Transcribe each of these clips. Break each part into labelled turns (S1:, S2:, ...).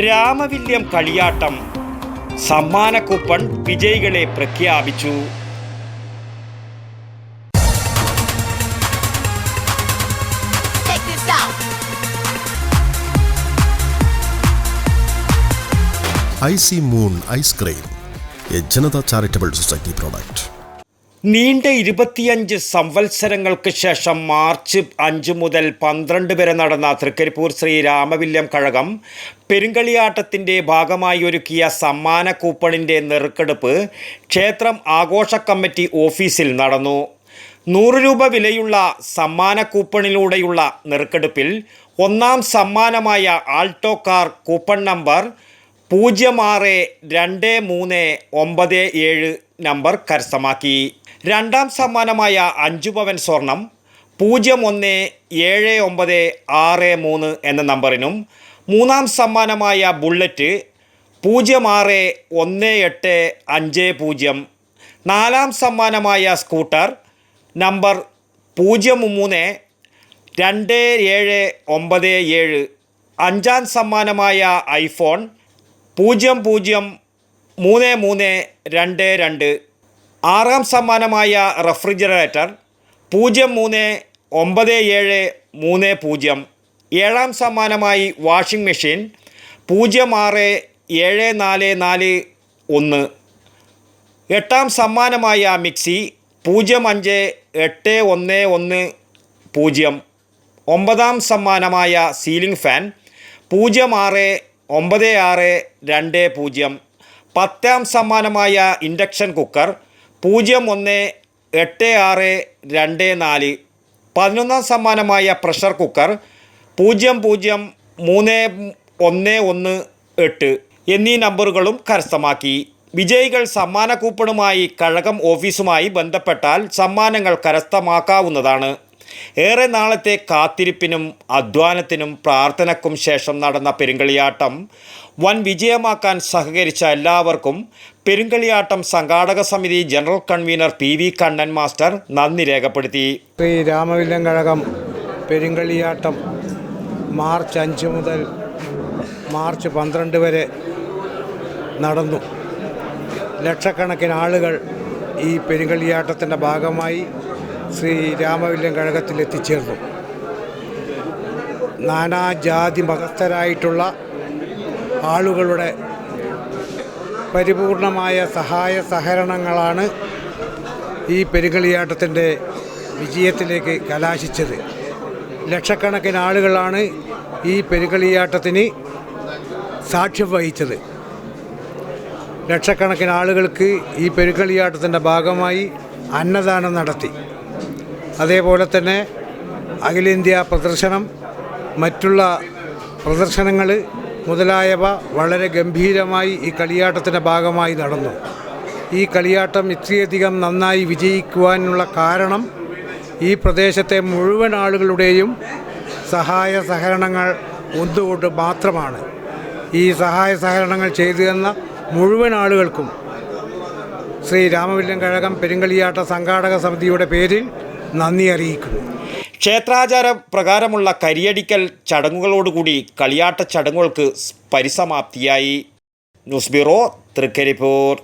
S1: രാമവില്യം കളിയാട്ടം. സമ്മാന കൂപ്പൺ വിജയികളെ പ്രഖ്യാപിച്ചു.
S2: I
S3: C moon ice cream A Janata charitable society product.
S1: നീണ്ട ഇരുപത്തിയഞ്ച് സംവത്സരങ്ങൾക്ക് ശേഷം മാർച്ച് അഞ്ച് മുതൽ പന്ത്രണ്ട് വരെ നടന്ന തൃക്കരിപ്പൂർ ശ്രീ രാമവില്യം കഴകം പെരുങ്കളിയാട്ടത്തിന്റെ ഭാഗമായി ഒരുക്കിയ സമ്മാന കൂപ്പണിന്റെ നെറുക്കെടുപ്പ് ക്ഷേത്രം ആഘോഷ കമ്മിറ്റി ഓഫീസിൽ നടന്നു. നൂറ് രൂപ വിലയുള്ള സമ്മാന കൂപ്പണിലൂടെയുള്ള നെറുക്കെടുപ്പിൽ ഒന്നാം സമ്മാനമായ ആൾട്ടോ കാർ കൂപ്പൺ നമ്പർ പൂജ്യം ആറ് രണ്ട് മൂന്ന് ഒമ്പത് ഏഴ് നമ്പർ കരസ്ഥമാക്കി. രണ്ടാം സമ്മാനമായ അഞ്ചു പവൻ സ്വർണം പൂജ്യം ഒന്ന് ഏഴ് ഒമ്പത് ആറ് മൂന്ന് എന്ന നമ്പറിനും മൂന്നാം സമ്മാനമായ ബുള്ളറ്റ് പൂജ്യം ആറ് ഒന്ന് എട്ട് അഞ്ച് പൂജ്യം. നാലാം സമ്മാനമായ സ്കൂട്ടർ നമ്പർ പൂജ്യം മൂന്ന് രണ്ട് ഏഴ് ഒമ്പത് ഏഴ്. അഞ്ചാം സമ്മാനമായ ഐഫോൺ പൂജ്യം പൂജ്യം മൂന്ന് മൂന്ന് രണ്ട് രണ്ട്. ആറാം സമ്മാനമായ റെഫ്രിജറേറ്റർ പൂജ്യം മൂന്ന് ഒമ്പത് ഏഴ് മൂന്ന് പൂജ്യം. ഏഴാം സമ്മാനമായി വാഷിംഗ് മെഷീൻ പൂജ്യം ആറ് ഏഴ് നാല് നാല് ഒന്ന്. എട്ടാം സമ്മാനമായ മിക്സി പൂജ്യം അഞ്ച് എട്ട് ഒന്ന് ഒന്ന് പൂജ്യം. ഒമ്പതാം സമ്മാനമായ സീലിംഗ് ഫാൻ പൂജ്യം ആറ് ഒമ്പത് ആറ് രണ്ട് പൂജ്യം. പത്താം സമ്മാനമായ ഇൻഡക്ഷൻ കുക്കർ പൂജ്യം ഒന്ന് എട്ട് ആറ് രണ്ട് നാല്. പതിനൊന്നാം സമ്മാനമായ പ്രഷർ കുക്കർ പൂജ്യം പൂജ്യം മൂന്ന് ഒന്ന് ഒന്ന് എട്ട് എന്നീ നമ്പറുകളും കരസ്ഥമാക്കി. വിജയികൾ സമ്മാന കൂപ്പണുമായി കഴകം ഓഫീസുമായി ബന്ധപ്പെട്ടാൽ സമ്മാനങ്ങൾ കരസ്ഥമാക്കാവുന്നതാണ്. ഏറെ നാളത്തെ കാത്തിരിപ്പിനും അധ്വാനത്തിനും പ്രാർത്ഥനക്കും ശേഷം നടന്ന പെരുങ്കളിയാട്ടം വൻ വിജയമാക്കാൻ സഹകരിച്ച എല്ലാവർക്കും പെരുങ്കളിയാട്ടം സംഘാടക സമിതി general convener P V Kannan master നന്ദി രേഖപ്പെടുത്തി.
S4: ശ്രീ രാമവില്ലം കഴകം പെരുങ്കളിയാട്ടം മാർച്ച് അഞ്ച് മുതൽ മാർച്ച് പന്ത്രണ്ട് വരെ നടന്നു. ലക്ഷക്കണക്കിന് ആളുകൾ ഈ പെരുങ്കളിയാട്ടത്തിന്റെ ഭാഗമായി ശ്രീ രാമവില്ലം കഴകത്തിൽ എത്തിച്ചേർന്നു നാനാജാതി മതസ്ഥരായിട്ടുള്ള ആളുകളുടെ പരിപൂർണമായ സഹായ സഹകരണങ്ങളാണ് ഈ പെരുകളിയാട്ടത്തിന്റെ വിജയത്തിലേക്ക് കലാശിച്ചത്. ലക്ഷക്കണക്കിന് ആളുകളാണ് ഈ പെരുകളിയാട്ടത്തിന് സാക്ഷ്യം വഹിച്ചത്. ലക്ഷക്കണക്കിന് ആളുകൾക്ക് ഈ പെരുകളിയാട്ടത്തിന്റെ ഭാഗമായി അന്നദാനം നടത്തി. അതേപോലെ തന്നെ അഖിലേന്ത്യാ പ്രദർശനം മറ്റുള്ള പ്രദർശനങ്ങൾ മുതലായവ വളരെ ഗംഭീരമായി ഈ കളിയാട്ടത്തിന്റെ ഭാഗമായി നടന്നു. ഈ കളിയാട്ടം ഇത്രയധികം നന്നായി വിജയിക്കുവാനുള്ള കാരണം ഈ പ്രദേശത്തെ മുഴുവൻ ആളുകളുടെയും സഹായ സഹകരണങ്ങൾ ഒന്നുകൊണ്ട് മാത്രമാണ്. ഈ സഹായ സഹകരണങ്ങൾ ചെയ്തു തന്ന മുഴുവൻ ആളുകൾക്കും ശ്രീ രാമവില്ലം കഴകം പെരുങ്കളിയാട്ട സംഘാടക സമിതിയുടെ പേരിൽ നന്ദി അറിയിക്കുന്നു.
S1: ക്ഷേത്രാചാര പ്രകാരമുള്ള കരിയടിക്കൽ ചടങ്ങുകളോടുകൂടി കളിയാട്ട ചടങ്ങുകൾക്ക് പരിസമാപ്തിയായി. News bureau Trikaripur.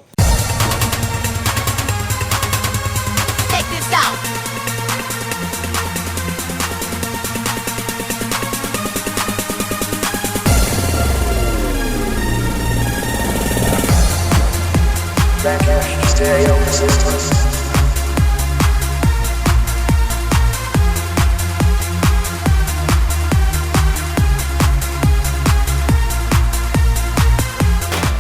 S2: Stay Check this